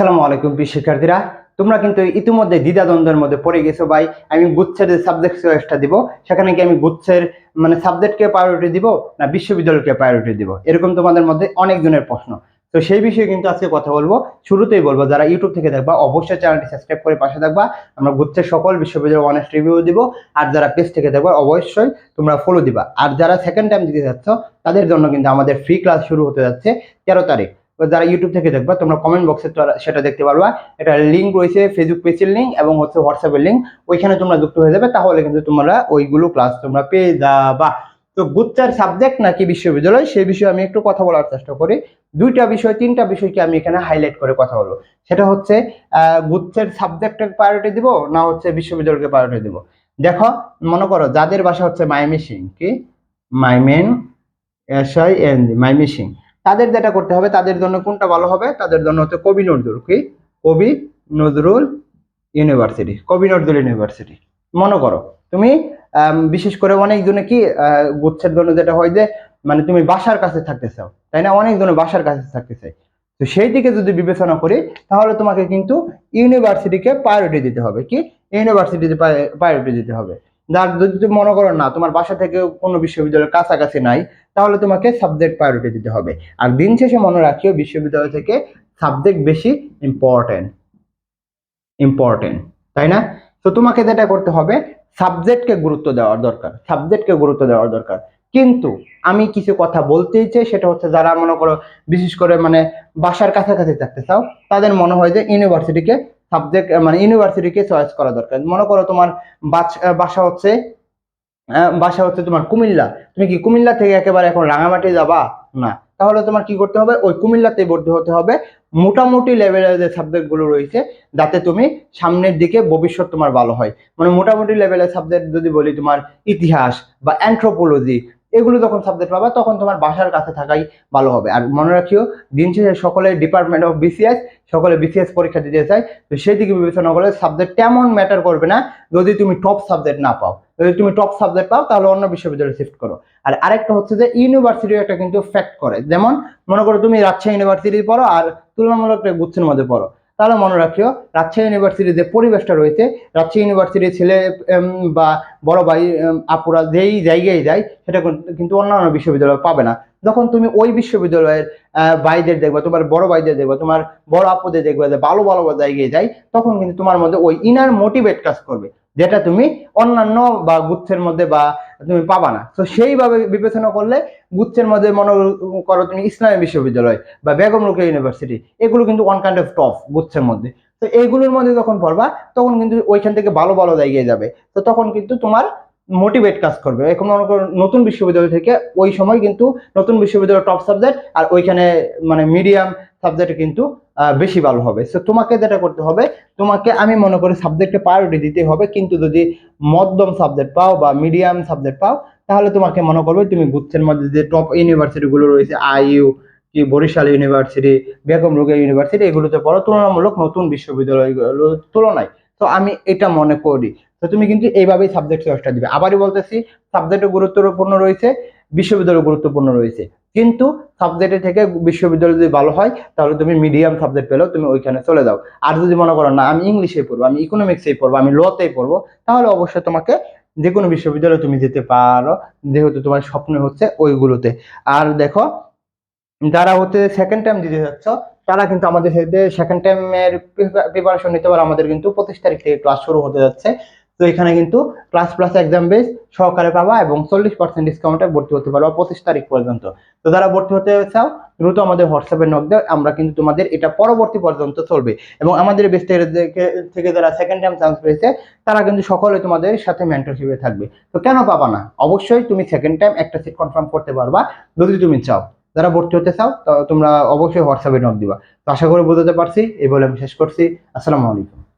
আসসালামু আলাইকুম প্রিয় শিক্ষার্থীরা। তোমরা কিন্তু ইতিমধ্যে দ্বিধাদ্বন্দ্বের মধ্যে পড়ে গেছো ভাই। আমি গুচ্ছের সাবজেক্ট চয়েসটা দিব। সেখানে কি আমি গুচ্ছের মানে সাবজেক্টকে প্রায়োরিটি দিব না বিশ্ববিদ্যালয়কে প্রায়োরিটি দিব? এরকম তোমাদের মধ্যে অনেকজনের প্রশ্ন। তো সেই বিষয়ে কিন্তু আজকে কথা বলব। শুরুতেই বলব, যারা ইউটিউব থেকে দেখবা, অবশ্যই চ্যানেলটি সাবস্ক্রাইব করে পাশে থাকবা। আমরা গুচ্ছের সকল বিশ্ববিদ্যালয় অনেস্ট রিভিউ দিব। আর যারা পেজ থেকে দেখবা, অবশ্যই তোমরা ফলো দিবা। আর যারা সেকেন্ড টাইম দিতে যাচ্ছ, তাদের জন্য কিন্তু আমাদের ফ্রি ক্লাস শুরু হতে যাচ্ছে তেরো তারিখ। যারা ইউটিউব থেকে দেখবা, তোমরা কমেন্ট বক্সে সেটা দেখতে পারবা। এটা লিঙ্ক রয়েছে ফেসবুক পেজের লিঙ্ক এবং হচ্ছে হোয়াটসঅ্যাপের লিঙ্ক ওইখানে তোমরা যুক্ত হয়ে যাবে, তাহলে কিন্তু তোমরা ওইগুলো ক্লাস তোমরা পেয়ে যাবা। তো গুচ্চার সাবজেক্ট নাকি বিশ্ববিদ্যালয়, সেই বিষয়ে আমি একটু কথা বলার চেষ্টা করি। দুইটা বিষয়, তিনটা বিষয়কে আমি এখানে হাইলাইট করে কথা বলব। সেটা হচ্ছে গুচ্ছের সাবজেক্টের প্রায়োরিটি দিব না হচ্ছে বিশ্ববিদ্যালয়কে প্রায়োরিটি দিব? দেখো, মনে করো যাদের বাসা হচ্ছে মাইমি সিং কি? মাইমেন, এস আই এন মাইমি সিং তাদের যেটা করতে হবে, তাদের জন্য কোনটা ভালো হবে? তাদের জন্য হচ্ছে কবি নজরুল, কি? কবি নজরুল ইউনিভার্সিটি, কবি নজরুল ইউনিভার্সিটি। মনে করো, তুমি বিশেষ করে অনেকজনে কি গুচ্ছের জন্য যেটা হয় যে মানে তুমি বাসার কাছে থাকতে চাও, তাই না? অনেকজনে বাসার কাছে থাকতে চাই তো সেই দিকে যদি বিবেচনা করি, তাহলে তোমাকে কিন্তু ইউনিভার্সিটিকে প্রায়োরিটি দিতে হবে, কি? ইউনিভার্সিটিতে প্রায়োরিটি দিতে হবে। যার যদি তুমি মনে করো না, তোমার বাসা থেকে কোনো বিশ্ববিদ্যালয়ের কাছাকাছি নাই, তাহলে তোমাকে সাবজেক্ট প্রায়োরিটি দিতে হবে। আর দিন শেষে মনে রাখিও, বিশ্ববিদ্যালয় থেকে সাবজেক্ট বেশি ইম্পর্টেন্ট ইম্পর্টেন্ট তাই না? তো তোমাকে যেটা করতে হবে সাবজেক্টকে গুরুত্ব দেওয়ার দরকার। সাবজেক্টকে গুরুত্ব দেওয়ার দরকার। কিন্তু আমি কিছু কথা বলতেই চাই, সেটা হচ্ছে যারা মনে করো, বিশেষ করে মানে বাসার কাছাকাছি থাকতে চাও, তাদের মনে হয় যে ইউনিভার্সিটিকে সাবজেক্ট মানে ইউনিভার্সিটিকে চয়েস করা দরকার। মনে করো তোমার বাসা হচ্ছে বাসা হচ্ছে তোমার কুমিল্লা। তুমি কি কুমিল্লা থেকে একেবারে এখন রাঙামাটি যাবা? না। তাহলে তোমার কি করতে হবে? ওই কুমিল্লাতে ভর্তি হতে হবে। মোটামুটি লেভেলের যে সাবজেক্টগুলো রয়েছে, যাতে তুমি সামনের দিকে ভবিষ্যৎ তোমার ভালো হয়। মানে মোটামুটি লেভেলের সাবজেক্ট যদি বলি তোমার ইতিহাস বা অ্যান্থ্রোপোলজি এগুলো যখন সাবজেক্ট পাবা, তখন তোমার বাসার কাছে থাকাই ভালো হবে। আর মনে রাখিও, দিন শেষে সকলে ডিপার্টমেন্ট অফ বিসিএস সকলে বিসিএস পরীক্ষা দিতে চায়, তো সেই দিকে বিবেচনা করলে সাবজেক্ট তেমন ম্যাটার করবে না যদি তুমি টপ সাবজেক্ট না পাও। যদি তুমি টপ সাবজেক্ট পাও, তাহলে অন্য বিশ্ববিদ্যালয়ে শিফট করো। আর আরেকটা হচ্ছে যে ইউনিভার্সিটি একটা কিন্তু ফ্যাক্ট করে। যেমন, মনে করো তুমি রাজশাহী ইউনিভার্সিটি পড়ো আর তুলনামূলক গুচ্ছের মধ্যে পড়ো। তাহলে মনে রাখিও, রাজশাহী ইউনিভার্সিটির যে পরিবেশটা রয়েছে, রাজশাহী ইউনিভার্সিটির ছেলে বা বড় ভাই আপুরা যেই জায়গায় যায়, সেটা কিন্তু- অন্যান্য বিশ্ববিদ্যালয় পাবে না। যখন তুমি ওই বিশ্ববিদ্যালয়ের ভাইদের দেখবা, তোমার বড় ভাইদের দেখবা, তোমার বড় আপুদের দেখবা যে ভালো ভালো জায়গায় যায়, তখন কিন্তু তোমার মধ্যে ওই ইনার মোটিভেট কাজ করবে। যেটা তুমি অন্যান্য বা গুচ্ছের মধ্যে বা তুমি পাবা না। তো সেইভাবে বিবেচনা করলে গুচ্ছের মধ্যে মনে করো তুমি ইসলামী বিশ্ববিদ্যালয় বা বেগম রোকেয়া ইউনিভার্সিটি, এগুলো কিন্তু ওয়ান কাইন্ড অফ টপ গুচ্ছের মধ্যে। তো এইগুলোর মধ্যে যখন পড়বা, তখন কিন্তু ওইখান থেকে ভালো ভালো জায়গায় যাবে। তো তখন কিন্তু তোমার মোটিভেট কাজ করবে। এখন মনে করো নতুন বিশ্ববিদ্যালয় থেকে ওই সময় কিন্তু নতুন বিশ্ববিদ্যালয় টপ সাবজেক্ট আর ওইখানে মানে মিডিয়াম সাবজেক্টে কিন্তু বেশি ভালো হবে। তো তোমাকে যেটা করতে হবে, তোমাকে আমি মনে করি সাবজেক্টে প্রায়োরিটি দিতে হবে। কিন্তু যদি মধ্যম সাবজেক্ট পাও বা মিডিয়াম সাবজেক্ট পাও, তাহলে তোমাকে মনে করবে তুমি গুচ্ছের মধ্যে যে টপ ইউনিভার্সিটিগুলো রয়েছে, আইইউ কি বরিশাল ইউনিভার্সিটি বেগম রোকেয়া ইউনিভার্সিটি এগুলোতে পড়ো। তুলনামূলক নতুন বিশ্ববিদ্যালয়গুলোর তুলনায়। তো আমি এটা মনে করি। তো তুমি কিন্তু এইভাবেই সাবজেক্ট চয়েসটা দিবে। আবারই বলতেছি সাবজেক্টও গুরুত্বপূর্ণ রয়েছে বিশ্ববিদ্যালয় গুরুত্বপূর্ণ রয়েছে। কিন্তু সাবজেক্টের থেকে বিশ্ববিদ্যালয় যদি ভালো হয়, তাহলে তুমি মিডিয়াম সাবজেক্ট পেলেও তুমি ওইখানে চলে যাও। আর যদি মনে করো, না, আমি ইংলিশে পড়ব, আমি ইকোনমিক্সেই পড়ব, আমি লতেই পড়ব, তাহলে অবশ্যই তোমাকে যে কোনো বিশ্ববিদ্যালয়ে তুমি যেতে পারো। যেহেতু তোমার স্বপ্ন হচ্ছে ওইগুলোতে। আর দেখো, যারা হচ্ছে সেকেন্ড টাইম দিতে যাচ্ছ, তারা কিন্তু আমাদের সেকেন্ড টাইমের প্রিপারেশন নিতে পারে। আমাদের কিন্তু পঁচিশ তারিখ থেকে ক্লাস শুরু হতে যাচ্ছে। তো এখানে কিন্তু ক্লাস প্লাস এক্সাম বেস সহকারে পাবা এবং চল্লিশ পার্সেন্ট ডিসকাউন্টে ভর্তি হতে পারবা পঁচিশ তারিখ পর্যন্ত। তো যারা ভর্তি হতে চাও, দ্রুত আমাদের হোয়াটসঅ্যাপে নক দেও, আমরা কিন্তু তোমাদের এটা পরবর্তী পর্যন্ত চলবে। এবং আমাদের বেস থেকে যারা সেকেন্ড টাইম চান্স পেয়েছে, তারা কিন্তু সকলে তোমাদের সাথে মেন্টরশিপে থাকবে। তো কেন পাবা না? অবশ্যই তুমি সেকেন্ড টাইম একটা সিট কনফার্ম করতে পারবা। যদি তুমি চাও, যারা ভর্তি হতে চাও তোমরা অবশ্যই হোয়াটসঅ্যাপে নক দিবা। তো আশা করি বোঝাতে পারছি, এই বলে আমি শেষ করছি। আসসালামু আলাইকুম।